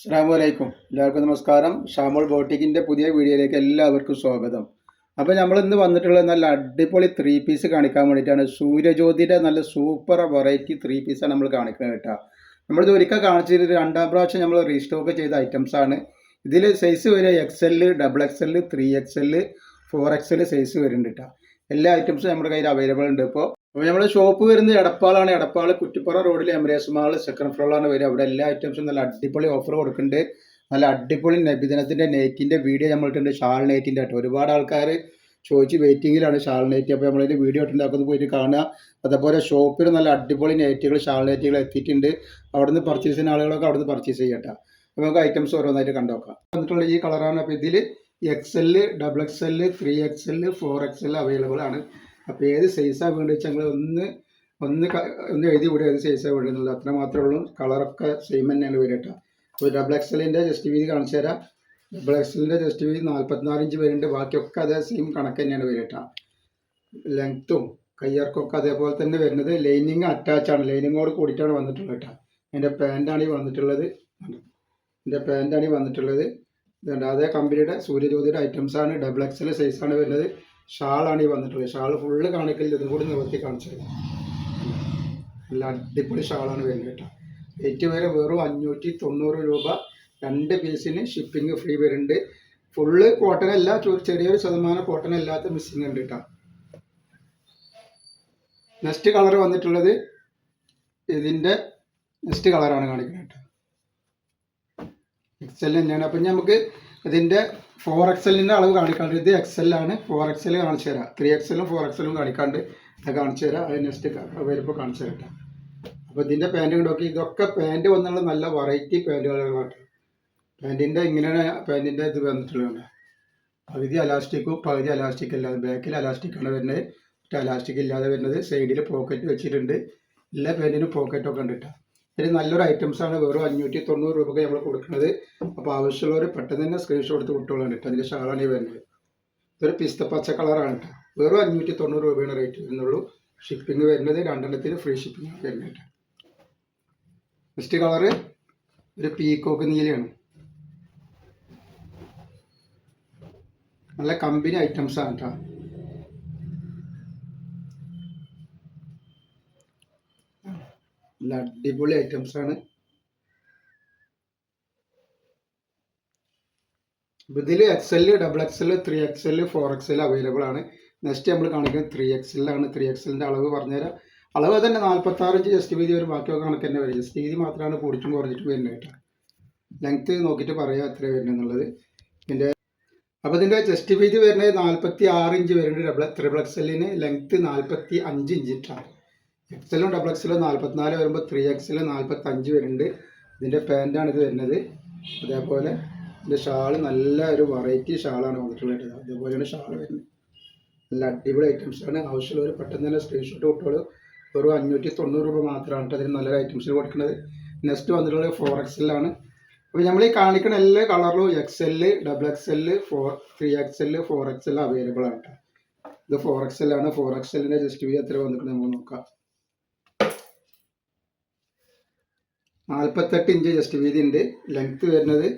അസ്സാമലൈക്കും എല്ലാവർക്കും നമസ്കാരം. ഷാമോൾ ബോട്ടിക്കിന്റെ പുതിയ വീഡിയോയിലേക്ക് എല്ലാവർക്കും സ്വാഗതം. അപ്പോൾ നമ്മൾ ഇന്ന് വന്നിട്ടുള്ള നല്ല അടിപൊളി ത്രീ പീസ് കാണിക്കാൻ വേണ്ടിയിട്ടാണ്. സൂര്യജ്യോതിയുടെ നല്ല സൂപ്പർ വെറൈറ്റി ത്രീ പീസാണ് നമ്മൾ കാണിക്കുന്നത് കേട്ടോ. നമ്മളിത് ഒരിക്കൽ കാണിച്ചിട്ട് രണ്ടാം പ്രാവശ്യം നമ്മൾ റീസ്റ്റോക്ക് ചെയ്ത ഐറ്റംസ് ആണ്. ഇതിൽ സൈസ് വരെ X L double X L three X L four X L size വരുന്നുണ്ട് കേട്ടോ. എല്ലാ ഐറ്റംസും നമ്മുടെ കയ്യിൽ അവൈലബിൾ ഉണ്ട്. ഇപ്പോൾ അപ്പോൾ നമ്മുടെ ഷോപ്പ് വരുന്നത് എടപ്പാളാണ്. എടപ്പാൾ കുറ്റിപ്പുറ റോഡിൽ എമറേസ് മാൾ സെക്കൻഡ് ഫ്ലോറിലാണ് വരിക. അവിടെ എല്ലാ ഐറ്റംസും നല്ല അടിപൊളി ഓഫർ കൊടുക്കുന്നുണ്ട്. നല്ല അടിപൊളി നബിദിനത്തിന്റെ നെയ്റ്റിന്റെ വീഡിയോ നമ്മളിട്ടുണ്ട് ഷാൾ നെയ്റ്റിന്റെ ആയിട്ട് ഒരുപാട് ആൾക്കാർ ചോദിച്ച് വെയിറ്റിങ്ങിലാണ് ഷാൾ നെയ്റ്റ് അപ്പോൾ നമ്മളതിന്റെ വീഡിയോ ഇട്ടുണ്ടാക്കുന്നത് പോയിട്ട് കാണുക. അതേപോലെ ഷോപ്പിൽ നല്ല അടിപൊളി നെയ്റ്റുകൾ ഷാൾ നെയ്റ്റുകൾ എത്തിയിട്ടുണ്ട്. അവിടുന്ന് പർച്ചേസ് ചെയ്യുന്ന ആളുകളൊക്കെ അവിടുന്ന് പർച്ചേസ് ചെയ്യട്ടെ അപ്പോൾ നമുക്ക് ഐറ്റംസ് ഓരോന്നായിട്ട് കണ്ടുനോക്കാം വന്നിട്ടുള്ള ഈ കളറാണ് അപ്പോൾ ഇതിൽ X L double X L three X L four X L available ആണ്. അപ്പോൾ ഏത് സൈസാണ് വേണ്ടത് വെച്ചാൽ ഒന്ന് ഒന്ന് ഒന്ന് എഴുതി കൂടി ഏത് സൈസാണ് വേണ്ടതെന്നുള്ളത് അത്ര മാത്രമേ ഉള്ളൂ. കളറൊക്കെ സെയിം തന്നെയാണ് വരിക കേട്ടോ. അപ്പോൾ ഡബിൾ എക്സലിന്റെ ജസ്റ്റ് വീതി കാണിച്ചു തരാം. ഡബിൾ എക്സലിന്റെ ജസ്റ്റ് വീതി നാൽപ്പത്തിനാല് ഇഞ്ച് വരുന്നുണ്ട്. ബാക്കിയൊക്കെ അതേ സെയിം കണക്ക് തന്നെയാണ് വരിക ലെങ്ത്തും കയ്യർക്കൊക്കെ അതേപോലെ തന്നെ വരുന്നത്. ലൈനിങ് അറ്റാച്ച് ആണ്. ലൈനിങ്ങോട് കൂടിയിട്ടാണ് വന്നിട്ടുള്ളത് കേട്ടോ. എന്റെ പാന്റാണ് ഈ വന്നിട്ടുള്ളത്. എന്റെ പാന്റാണ് ഈ വന്നിട്ടുള്ളത്. അതേ കമ്പനിയുടെ സൂര്യജ്യോതിയുടെ ഐറ്റംസ് ആണ്. ഡബിൾ എക്സൽ സൈസാണ് വരുന്നത്. ഷാളാണ് ഈ വന്നിട്ടുള്ളത്. ഷാൾ ഫുള്ള് കാണിക്കലിൽ ഇതും കൂടി നിവർത്തി കാണിച്ചത്. നല്ല അടിപൊളി ഷാളാണ് വരുന്നത് കേട്ടോ. റേറ്റ് വരെ വെറും അഞ്ഞൂറ്റി തൊണ്ണൂറ് രൂപ. രണ്ട് പീസിന് ഷിപ്പിംഗ് ഫ്രീ വരുന്നുണ്ട്. ഫുള്ള് കോട്ടൺ അല്ല ചെറിയൊരു ശതമാനം കോട്ടൺ അല്ലാത്ത മിസ്സിംഗ് ഉണ്ട് കേട്ടോ. നെക്സ്റ്റ് കളർ വന്നിട്ടുള്ളത് ഇതിന്റെ നെക്സ്റ്റ് കളറാണ് കാണിക്കുന്നത് കേട്ടോ. എക്സൽ തന്നെയാണ്. അപ്പം നമുക്ക് ഇതിന്റെ ഫോർ എക്സലിന്റെ അളവ് കാണിക്കാണ്ട് ഇത് എക്സലാണ് ഫോർ എക്സൽ കാണിച്ചു തരാം. ത്രീ എക്സലും ഫോർ എക്സലും കാണിക്കാണ്ട് അത് കാണിച്ചു തരാം. അത് നെക്സ്റ്റ് വരുമ്പോൾ കാണിച്ചു തരട്ടെ അപ്പോൾ ഇതിന്റെ പാന്റ് നോക്കി ഇതൊക്കെ പാന്റ് വന്നുള്ള നല്ല വെറൈറ്റി പാന്റുകളാണ് പാന്റിന്റെ ഇങ്ങനെയാണ് പാന്റിന്റെ ഇത് വന്നിട്ടുള്ളത് പകുതി അലാസ്റ്റിക്കും പകുതി അലാസ്റ്റിക് അല്ലാതെ ബാക്കിൽ അലാസ്റ്റിക്കാണ് വരുന്നത്. അലാസ്റ്റിക് ഇല്ലാതെ വരുന്നത്. സൈഡിൽ പോക്കറ്റ് വെച്ചിട്ടുണ്ട്. എല്ലാ പാന്റിനും പോക്കറ്റൊക്കെ ഉണ്ട് കേട്ടോ ഇത് നല്ലൊരു ഐറ്റംസ് ആണ് വെറും അഞ്ഞൂറ്റി തൊണ്ണൂറ് രൂപയ്ക്ക് നമ്മൾ കൊടുക്കുന്നത്. അപ്പോൾ ആവശ്യമുള്ളവർ പെട്ടെന്ന് തന്നെ സ്ക്രീൻഷോട്ട് എടുത്ത് വിട്ടോളാൻ കേട്ടോ. അതിന്റെ ഷാളാണ് ഈ വരുന്നത്. ഇതൊരു പിസ്ത പച്ച കളറാണ് കേട്ടോ. വെറും അഞ്ഞൂറ്റി തൊണ്ണൂറ് രൂപയാണ് റേറ്റ് വരുന്നുള്ളൂ. ഷിപ്പിംഗ് വരുന്നത് രണ്ടെണ്ണത്തിന് ഫ്രീ ഷിപ്പിംഗ് ആണ് വരുന്നത് കേട്ടോ. നെക്സ്റ്റ് കളറ് ഒരു പീക്കോക്ക് നീലയാണ്. നല്ല കമ്പനി ഐറ്റംസ് ആണ് കേട്ടോ. നല്ല അടിപൊളി ഐറ്റംസ് ആണ്. ഇതിൽ XL double XL three XL four XL available ആണ്. നെക്സ്റ്റ് നമ്മൾ കാണിക്കുന്നത് ത്രീ എക്സലാണ് ത്രീ എക്സലിന്റെ അളവ് പറഞ്ഞുതരാം. അളവ് തന്നെ നാൽപ്പത്താറ് ഇഞ്ച് ജസ്റ്റ് വീതി വരും ബാക്കിയൊക്കെ കണക്ക് തന്നെ വരും. ജസ്റ്റ് വീതി മാത്രമാണ് കൂടിച്ചും കുറഞ്ഞിട്ടും വരുന്നത് കേട്ടോ. ലെങ്ത് നോക്കിയിട്ട് പറയാം എത്ര വരുന്നത് ഇതിന്റെ അപ്പോൾ ഇതിന്റെ ചെസ്റ്റ് വീതി വരുന്നത് നാൽപ്പത്തി ആറ് ഇഞ്ച് വരുന്നുണ്ട്. ഡബിൾ ത്രിബിൾ എക്സലിന് ലെങ്ത്ത് നാൽപ്പത്തി അഞ്ച് ഇഞ്ച് ഇട്ടാണ് എക്സലും ഡബിൾ എക്സലും നാൽപ്പത്തിനാല് വരുമ്പോൾ ത്രീ എക്സൽ നാൽപ്പത്തഞ്ച് വരുന്നുണ്ട്. ഇതിന്റെ പാന്റാണ് ഇത് വരുന്നത്. അതേപോലെ ഇതിന്റെ ഷാൾ നല്ല ഒരു വെറൈറ്റി ഷാളാണ് വന്നിട്ടുള്ളത് അതേപോലെയാണ് ഷാൾ വരുന്നത്. നല്ല അടിപൊളി ഐറ്റംസാണ് ആവശ്യമുള്ളവർ പെട്ടെന്ന് തന്നെ സ്ക്രീൻഷോട്ട് കൊടുത്തോളൂ വെറും അഞ്ഞൂറ്റി തൊണ്ണൂറ് രൂപ മാത്രമാണ് അതിന് നല്ലൊരു ഐറ്റംസിൽ കൊടുക്കുന്നത്. നെക്സ്റ്റ് വന്നിട്ടുള്ളത് ഫോർ എക്സലാണ് അപ്പോൾ നമ്മൾ ഈ കാണിക്കുന്ന എല്ലാ കളറിലും X double X L four three X L four X available ആണ് കേട്ടോ. ഇത് ഫോർ എക്സ് ആണ്. ഫോർ എക്സ് എല്ലിന്റെ ജസ്റ്റ് വി എത്ര വന്നിട്ടുണ്ട് നമുക്ക് നോക്കാം. നാൽപ്പത്തെട്ട് ഇഞ്ച് ജസ്റ്റ് വീതി ഉണ്ട്. ലെങ്ത്ത് വരുന്നത്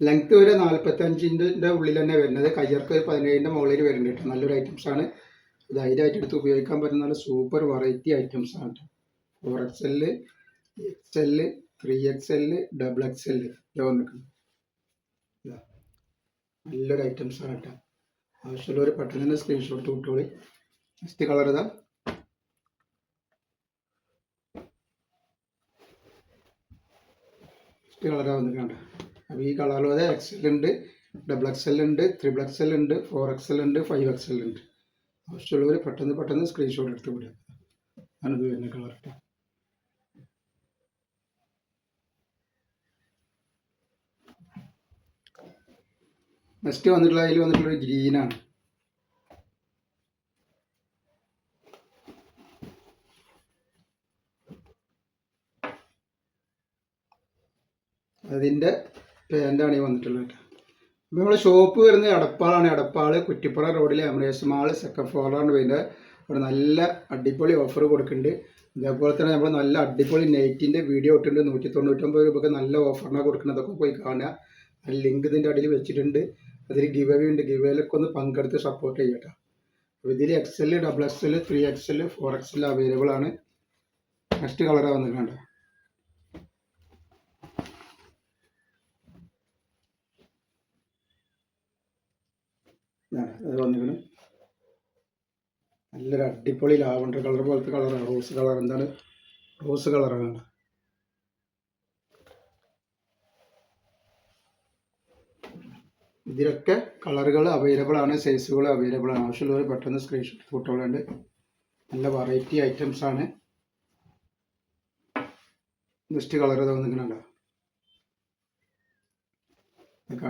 ലെങ്ത്ത് വരെ നാൽപ്പത്തഞ്ചിന്റെ ഉള്ളിൽ തന്നെ വരുന്നത്. കയ്യർക്ക് ഒരു പതിനേഴിന്റെ മുകളിൽ വരുന്നുണ്ട് കേട്ടോ. നല്ലൊരു ഐറ്റംസ് ആണ്. ധൈര്യമായിട്ട് എടുത്ത് ഉപയോഗിക്കാൻ പറ്റുന്ന നല്ല സൂപ്പർ വെറൈറ്റി ഐറ്റംസ് ആണ് four X L X L three X L double X L ഇത് വന്നിട്ടുണ്ട്. നല്ലൊരു ഐറ്റംസ് ആണ് കേട്ടോ. ആവശ്യമുള്ളവർ പെട്ടെന്ന് തന്നെ സ്ക്രീൻഷോട്ട് വിട്ടോളി നെക്സ്റ്റ് കളർ ഇതാ. നെക്സ്റ്റ് കളർ വന്നിട്ടുണ്ട് അപ്പോൾ ഈ കളറിൽ അതെ എക്സൽ ഉണ്ട് ഡബിൾ എക്സൽ ഉണ്ട് ത്രിബിൾ എക്സൽ ഉണ്ട് ഫോർ എക്സൽ ഉണ്ട് ഫൈവ് എക്സൽ ഉണ്ട്. ആവശ്യമുള്ളവർ പെട്ടെന്ന് പെട്ടെന്ന് സ്ക്രീൻഷോട്ട് എടുത്ത് വിടുക. ഞാനത് വരുന്ന കളർ കേട്ടോ നെക്സ്റ്റ് വന്നിട്ടുള്ള അതിൽ വന്നിട്ടുള്ള ഗ്രീനാണ് അതിന്റെ പാന്റാണ് ഈ വന്നിട്ടുള്ളത്. അപ്പോൾ നമ്മളെ ഷോപ്പ് വരുന്നത് എടപ്പാളാണ്. എടപ്പാൾ കുറ്റിപ്പുറ റോഡിലെ എമറേസ് മാൾ സെക്കൻഡ് ഫ്ലോറിലാണ് വരുന്നത് അവിടെ നല്ല അടിപൊളി ഓഫർ കൊടുക്കുന്നുണ്ട്. ഇതേപോലെ തന്നെ നമ്മൾ നല്ല അടിപൊളി നൈറ്റിന്റെ വീഡിയോ ഇട്ടിട്ടുണ്ട്. നൂറ്റി തൊണ്ണൂറ്റൊമ്പത് രൂപയ്ക്ക് നല്ല ഓഫറിനാണ് കൊടുക്കുന്നതൊക്കെ പോയി കാണുക. ലിങ്ക് ഇതിന്റെ അടിയിൽ വെച്ചിട്ടുണ്ട്. അതിൽ ഗിവ് അവേ ഉണ്ട് ഗിവ് അവേയിലൊക്കെ ഒന്ന് പങ്കെടുത്ത് സപ്പോർട്ട് ചെയ്യട്ടെ അപ്പോൾ ഇതിൽ X L double X L three X L four X L available ആണ്. നെക്സ്റ്റ് കളറാണ് വന്നിട്ടുണ്ട് അത് വന്നിരിക്കണ്. നല്ലൊരു അടിപൊളി ലാവണ്ടർ കളർ പോലത്തെ കളറാണ് റോസ് കളർ. എന്താണ്? റോസ് കളറാണ്. ഇതിലൊക്കെ കളറുകൾ അവൈലബിൾ ആണ് സൈസുകൾ അവൈലബിൾ ആണ്. ആവശ്യമുള്ളവർ പെട്ടെന്ന് സ്ക്രീൻഷോട്ട് ഫോട്ടോകളുണ്ട് നല്ല വെറൈറ്റി ഐറ്റംസ് ആണ്. നെക്സ്റ്റ് കളർ തോന്നിക്കണല്ലോ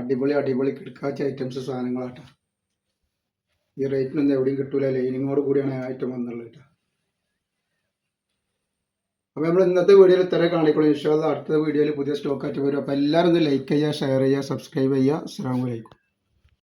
അടിപൊളി അടിപൊളി കിടക്കാച്ച ഐറ്റംസ് സാധനങ്ങളാട്ടോ. ഈ റേറ്റിനൊന്നും എവിടെയും കിട്ടൂല. ലൈനിങ്ങോട് കൂടിയാണ് ഐറ്റം വന്നുള്ളത് കേട്ടോ. അപ്പോൾ നമ്മൾ ഇന്നത്തെ വീഡിയോയിൽ ഇത്ര കാണിക്കണം ഇൻഷാല്ല അടുത്ത വീഡിയോയിൽ പുതിയ സ്റ്റോക്ക് ആയിട്ട് വരും. അപ്പോൾ എല്ലാവരും ഒന്ന് ലൈക്ക് ചെയ്യുക ഷെയർ ചെയ്യുക സബ്സ്ക്രൈബ് ചെയ്യുക. അസ്സാം വലൈക്കും